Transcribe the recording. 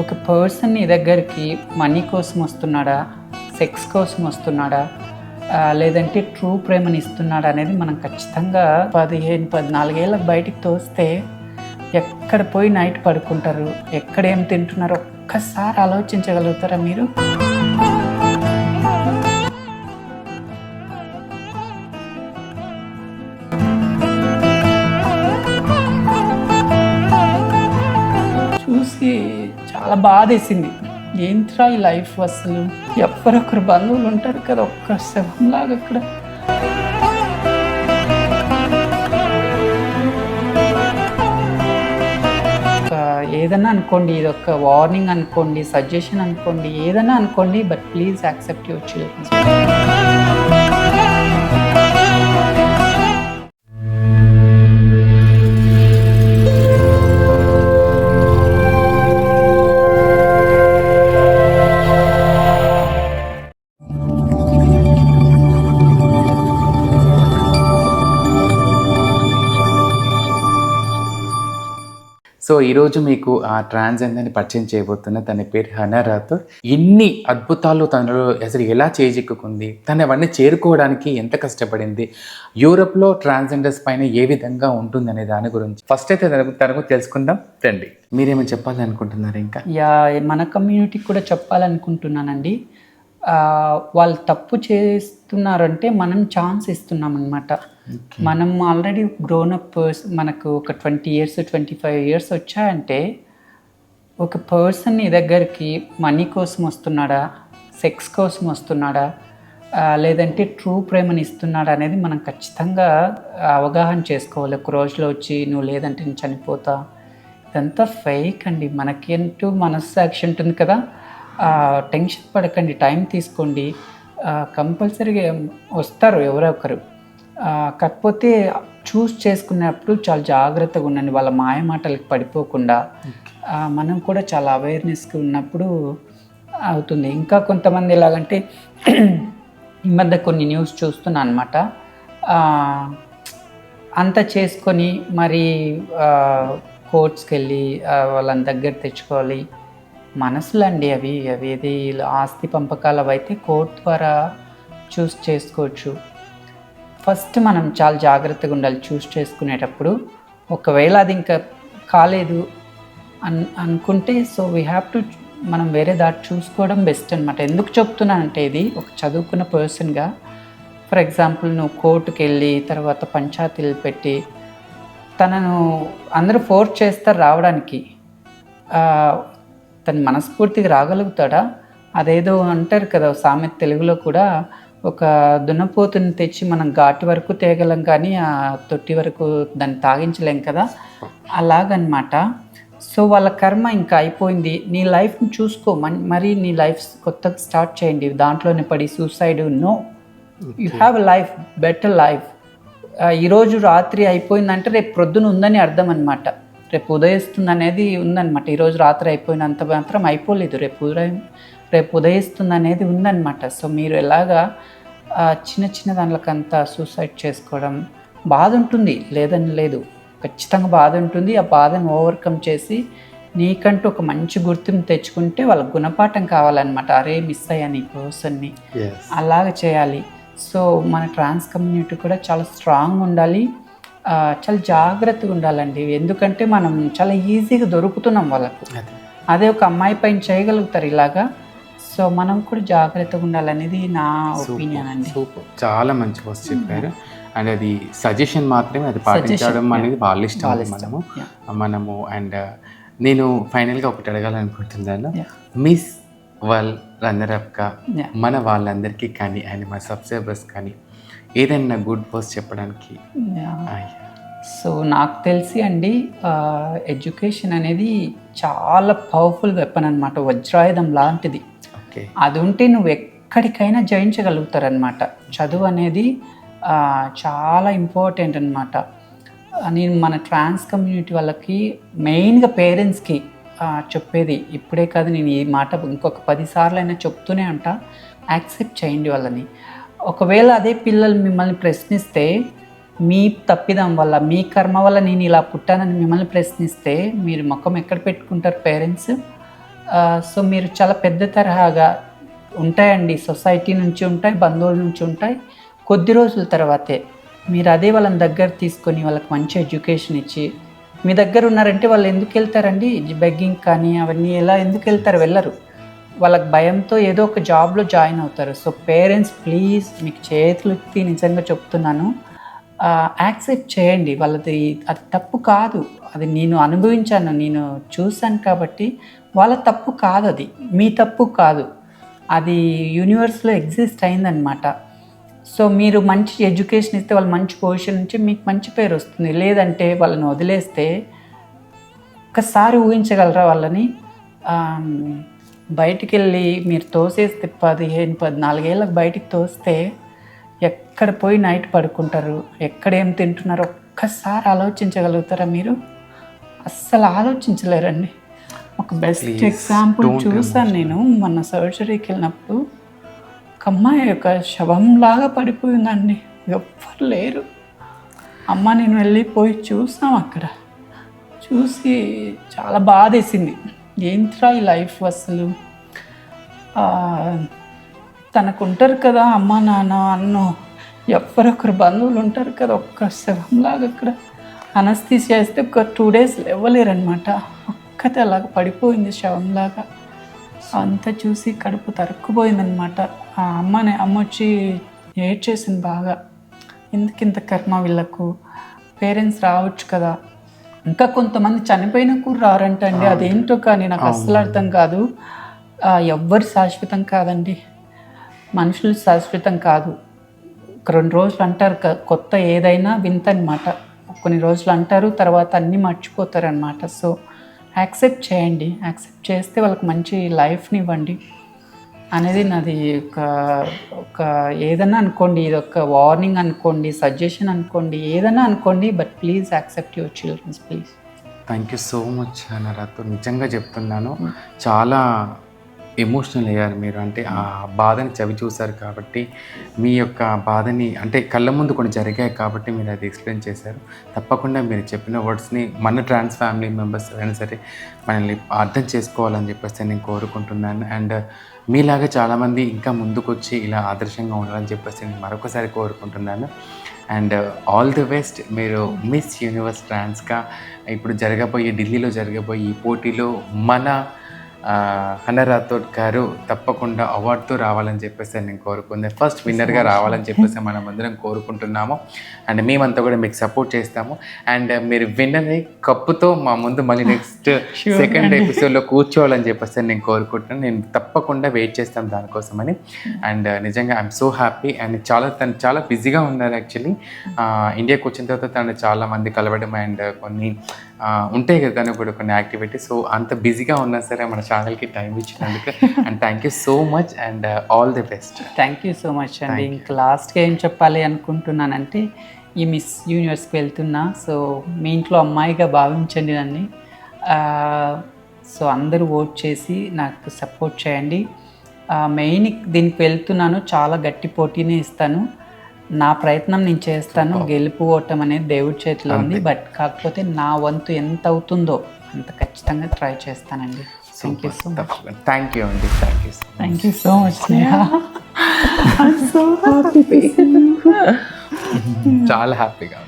ఒక పర్సన్ నీ దగ్గరికి మనీ కోసం వస్తున్నాడా? సెక్స్ కోసం వస్తున్నాడా? లేదంటే ట్రూ ప్రేమని ఇస్తున్నాడా అనేది మనం ఖచ్చితంగా పదిహేను పద్నాలుగేళ్ళకి బయటికి తోస్తే ఎక్కడ పోయి నైట్ పడుకుంటారు? ఎక్కడ ఏం తింటున్నారో ఒక్కసారి ఆలోచించగలుగుతారా మీరు? చాలా బాధేసింది. ఏంట్రా ఈ లైఫ్ అసలు? ఎవరొకరు బంధువులు ఉంటారు కదా ఒక్క శవంలాగా అక్కడ ఒక ఏదైనా అనుకోండి ఇది ఒక వార్నింగ్ అనుకోండి సజెషన్ అనుకోండి ఏదైనా అనుకోండి but please accept your children so ఈరోజు మీకు ఆ ట్రాన్స్జెండర్ని పరిచయం చేయబోతున్న తన పేరు హనా రాథోర్ ఎన్ని అద్భుతాలు తనలో అసలు ఎలా చేజిక్కుకుంది తను అవన్నీ చేరుకోవడానికి ఎంత కష్టపడింది యూరోప్లో ట్రాన్స్జెండర్స్ పైన ఏ విధంగా ఉంటుంది అనే దాని గురించి. ఫస్ట్ అయితే తనకు తనకు తెలుసుకుందాం. రండి. మీరేమైనా చెప్పాలి అనుకుంటున్నారు ఇంకా? యా మన కమ్యూనిటీకి కూడా చెప్పాలనుకుంటున్నానండి. వాళ్ళు తప్పు చేస్తున్నారంటే మనం ఛాన్స్ ఇస్తున్నాం అనమాట మనం ఆల్రెడీ గ్రోన్ అప్ పర్సన్ మనకు ఒక twenty years twenty five years వచ్చాయంటే ఒక పర్సన్ నీ దగ్గరికి మనీ కోసం వస్తున్నాడా? సెక్స్ కోసం వస్తున్నాడా? లేదంటే ట్రూ ప్రేమని ఇస్తున్నాడా అనేది మనం ఖచ్చితంగా అవగాహన చేసుకోవాలి. ఒక రోజులో వచ్చి నువ్వు లేదంటే నేను చనిపోతా. ఇదంతా ఫేక్ అండి. మనకంటూ మనస్సాక్షి ఉంటుంది కదా. టెన్షన్ పడకండి టైం తీసుకోండి. కంపల్సరీగా వస్తారు ఎవరో ఒకరు. కాకపోతే చూస్ చేసుకున్నప్పుడు చాలా జాగ్రత్తగా ఉండండి వాళ్ళ మాయ మాటలకు పడిపోకుండా. మనం కూడా చాలా అవేర్నెస్గా ఉన్నప్పుడు అవుతుంది. ఇంకా కొంతమంది ఎలాగంటే ఈ మధ్య కొన్ని న్యూస్ చూస్తున్నా అనమాట అంత చేసుకొని మరి కోర్ట్స్కి వెళ్ళి వాళ్ళని దగ్గర తెచ్చుకోవాలి. మనసులండి అవి అవి ఏది ఆస్తి పంపకాలు అవి అయితే కోర్ట్ ద్వారా చూస్ చేసుకోవచ్చు. ఫస్ట్ మనం చాలా జాగ్రత్తగా ఉండాలి చూస్ చేసుకునేటప్పుడు. ఒకవేళ అది ఇంకా కాలేదు అన్ అనుకుంటే సో వీ హ్యావ్ టు మనం వేరే దాటి చూసుకోవడం బెస్ట్ అనమాట ఎందుకు చెప్తున్నానంటే ఇది ఒక చదువుకున్న పర్సన్గా ఫర్ ఎగ్జాంపుల్ నువ్వు కోర్టుకి వెళ్ళి తర్వాత పంచాయతీలు పెట్టి తనను అందరూ ఫోర్స్ చేస్తారు రావడానికి. తను మనస్ఫూర్తిగా రాగలుగుతాడా? అదేదో అంటారు కదా సామెత తెలుగులో కూడా ఒక దున్నపోతుని తెచ్చి మనం ఘాటి వరకు తేగలం కానీ ఆ తొట్టి వరకు దాన్ని తాగించలేం కదా? అలాగనమాట. సో వాళ్ళ కర్మ ఇంకా అయిపోయింది. నీ లైఫ్ని చూసుకో. మరి నీ లైఫ్ కొత్తగా స్టార్ట్ చేయండి. దాంట్లోనే పడి suicide no. You have life better life. ఈరోజు రాత్రి అయిపోయిందంటే రేపు ప్రొద్దున ఉందని అర్థం అనమాట రేపు ఉదయిస్తుంది అనేది ఉందన్నమాట ఈరోజు రాత్రి అయిపోయినంత మాత్రం అయిపోలేదు. రేపు ఉదయం రేపు ఉదయిస్తుంది అనేది ఉందన్నమాట. సో మీరు ఎలాగా చిన్న చిన్న దాంట్లకంతా సూసైడ్ చేసుకోవడం బాధ ఉంటుంది. లేదని లేదు. ఖచ్చితంగా బాధ ఉంటుంది. ఆ బాధను ఓవర్కమ్ చేసి నీకంటూ ఒక మంచి గుర్తింపు తెచ్చుకుంటే వాళ్ళకి గుణపాఠం కావాలన్నమాట. అరే మిస్ అయ్యా నీ పర్సన్ని అలాగ చేయాలి. సో మన ట్రాన్స్ కమ్యూనిటీ కూడా చాలా స్ట్రాంగ్ ఉండాలి. చాలా జాగ్రత్తగా ఉండాలండి ఎందుకంటే మనం చాలా ఈజీగా దొరుకుతున్నాం వాళ్ళకు అదే ఒక అమ్మాయి పైన చేయగలుగుతారు ఇలాగా సో మనం కూడా జాగ్రత్తగా ఉండాలనేది నా ఒపీనియన్ అండి చాలా మంచి పోస్ట్ చెప్పారు అండ్ అది సజెషన్ మాత్రమే అది పాటించడం. అనేది వాళ్ళ ఇష్టం. మనము. మనము అండ్ నేను ఫైనల్గా ఒకటి అడగాలనుకుంటున్నాను. మిస్ వల్ రన్నరప్గా Yeah. మన వాళ్ళందరికీ కానీ అండ్ మన సబ్స్క్రైబర్స్ కానీ ఏదైనా గుడ్ పోస్ట్ చెప్పడానికి. సో నాకు తెలిసి అండి ఎడ్యుకేషన్ అనేది చాలా పవర్ఫుల్ వెపన్ అనమాట వజ్రాయుధం లాంటిది. ఓకే. అది ఉంటే నువ్వు ఎక్కడికైనా జయించగలుగుతారనమాట చదువు అనేది చాలా ఇంపార్టెంట్ అనమాట నేను మన ట్రాన్స్ కమ్యూనిటీ వాళ్ళకి మెయిన్గా పేరెంట్స్కి చెప్పేది. ఇప్పుడే కాదు నేను ఈ మాట ఇంకొక పదిసార్లు అయినా చెప్తూనే ఉంటా. యాక్సెప్ట్ చేయండి వాళ్ళని. ఒకవేళ అదే పిల్లలు మిమ్మల్ని ప్రశ్నిస్తే మీ తప్పిదం వల్ల మీ కర్మ వల్ల నేను ఇలా పుట్టానని మిమ్మల్ని ప్రశ్నిస్తే మీరు ముఖం ఎక్కడ పెట్టుకుంటారు పేరెంట్స్? సో మీరు చాలా పెద్ద తరహాగా ఉంటాయండి. సొసైటీ నుంచి ఉంటాయి బంధువుల నుంచి ఉంటాయి. కొద్ది రోజుల తర్వాతే మీరు అదే వాళ్ళని దగ్గర తీసుకొని వాళ్ళకి మంచి ఎడ్యుకేషన్ ఇచ్చి మీ దగ్గర ఉన్నారంటే వాళ్ళు ఎందుకు వెళ్తారండి? బెగ్గింగ్ కానీ అవన్నీ ఎలా ఎందుకు వెళ్తారు? వెళ్ళరు. వాళ్ళకి భయంతో ఏదో ఒక జాబ్లో జాయిన్ అవుతారు. సో పేరెంట్స్ ప్లీజ్ మీకు చేతులు ఎత్తి నిజంగా చెప్తున్నాను. యాక్సెప్ట్ చేయండి. వాళ్ళది అది తప్పు కాదు. అది నేను అనుభవించాను నేను చూశాను కాబట్టి వాళ్ళ తప్పు కాదు అది. మీ తప్పు కాదు. అది యూనివర్స్లో ఎగ్జిస్ట్ అయిందనమాట సో మీరు మంచి ఎడ్యుకేషన్ ఇస్తే వాళ్ళు మంచి పొజిషన్ నుంచి మీకు మంచి పేరు వస్తుంది. లేదంటే వాళ్ళని వదిలేస్తే ఒక్కసారి ఊహించగలరా వాళ్ళని? బయటికి వెళ్ళి మీరు తోసేస్తే పదిహేను పద్నాలుగేళ్ళకి బయటికి తోస్తే ఎక్కడ పోయి నైట్ పడుకుంటారు? ఎక్కడ ఏం తింటున్నారో? ఒక్కసారి ఆలోచించగలుగుతారా మీరు? అస్సలు ఆలోచించలేరండి. ఒక బెస్ట్ ఎగ్జాంపుల్ చూసాను నేను మొన్న సర్జరీకి వెళ్ళినప్పుడు. ఒక అమ్మాయి ఒక శవంలాగా పడిపోయిందండి. ఎవ్వరు లేరు. అమ్మ నేను వెళ్ళి పోయి చూసాం అక్కడ. చూసి చాలా బాధేసింది. ఏంట్రా ఈ లైఫ్ అసలు? తనకు ఉంటారు కదా అమ్మ నాన్న అన్న ఎవరొకరు బంధువులు ఉంటారు కదా ఒక్క శవంలాగా అక్కడ. అనస్థిసి చేస్తే ఒక టూ డేస్ లేవలేరనమాట ఒక్కతే అలాగ పడిపోయింది శవంలాగా. అంతా చూసి కడుపు తరుక్కుపోయిందనమాట ఆ అమ్మని అమ్మ వచ్చి ఏడ్చేసింది బాగా. ఎందుకింత కర్మ వీళ్ళకు? పేరెంట్స్ రావచ్చు కదా. ఇంకా కొంతమంది చనిపోయిన కూడా రారంటండి. అదేంటో కానీ నాకు అస్సలు అర్థం కాదు. ఎవ్వరు శాశ్వతం కాదండి. మనుషులు శాశ్వతం కాదు. ఒక రెండు రోజులు అంటారు కొత్త ఏదైనా వింత అనమాట కొన్ని రోజులు అంటారు తర్వాత అన్నీ మర్చిపోతారు అనమాట సో యాక్సెప్ట్ చేయండి. యాక్సెప్ట్ చేస్తే వాళ్ళకి మంచి లైఫ్ని ఇవ్వండి. అనేది నాది ఒక ఒక ఏదైనా అనుకోండి ఇది ఒక వార్నింగ్ అనుకోండి సజెషన్ అనుకోండి ఏదైనా అనుకోండి but please accept your childrens please thank you so much అనరాతో నిజంగా చెప్తున్నాను. చాలా ఎమోషనల్ అయ్యారు మీరు. అంటే ఆ బాధని చవి చూశారు కాబట్టి మీ యొక్క బాధని అంటే కళ్ళ ముందు కొన్ని జరిగాయి కాబట్టి మీరు అది ఎక్స్ప్లెయిన్ చేశారు. తప్పకుండా మీరు చెప్పిన వర్డ్స్ని మన ట్రాన్స్ ఫ్యామిలీ మెంబర్స్ అయినా సరే మనల్ని అర్థం చేసుకోవాలని చెప్పేసి నేను కోరుకుంటున్నాను. అండ్ మీలాగా చాలామంది ఇంకా ముందుకొచ్చి ఇలా ఆదర్శంగా ఉండాలని చెప్పేసి నేను మరొకసారి కోరుకుంటున్నాను. And all the best. మీరు మిస్ యూనివర్స్ ట్రాన్స్గా ఇప్పుడు జరగబోయే ఢిల్లీలో జరగబోయే ఈ పోటీలో మన ఆ, హన్న రాథోడ్ గారు తప్పకుండా అవార్డుతో రావాలని చెప్పేసి నేను కోరుకుంది. ఫస్ట్ విన్నర్గా రావాలని చెప్పేసి మనం అందరం కోరుకుంటున్నాము. అండ్ మేమంతా కూడా మీకు సపోర్ట్ చేస్తాము. అండ్ మీరు విన్నర్ అయ్యి కప్పుతో మా ముందు మళ్ళీ నెక్స్ట్ సెకండ్. ఎపిసోడ్లో కూర్చోవాలని చెప్పేసి నేను కోరుకుంటున్నాను. నేను తప్పకుండా వెయిట్ చేస్తాను దానికోసమని. అండ్ నిజంగా ఐఎమ్ సో హ్యాపీ అండ్ చాలా తను చాలా బిజీగా ఉన్నారు యాక్చువల్లీ ఇండియాకి వచ్చిన తర్వాత తను చాలా మంది కలవడం అండ్ కొన్ని ఉంటాయి కదా కూడా కొన్ని యాక్టివిటీస్ సో అంత బిజీగా ఉన్నా సరే మన ఛానల్కి టైం ఇచ్చినందుకు. And thank you so much and all the best thank you so much అండి. ఇంకా లాస్ట్గా ఏం చెప్పాలి అనుకుంటున్నానంటే ఈ మిస్ యూనివర్స్కి వెళ్తున్నా. సో మీ ఇంట్లో అమ్మాయిగా భావించండి నన్ను. సో అందరూ ఓట్ చేసి నాకు సపోర్ట్ చేయండి. మెయిన్ దీనికి వెళ్తున్నాను. చాలా గట్టి పోటీనే ఇస్తాను. నా ప్రయత్నం నేను చేస్తాను. గెలుపు ఓటం అనేది దేవుడి చేతిలో ఉంది. బట్ కాకపోతే నా వంతు ఎంత అవుతుందో అంత ఖచ్చితంగా ట్రై చేస్తానండి. Thank you so much thank you అండి. Thank you so thank you so much చాలా హ్యాపీగా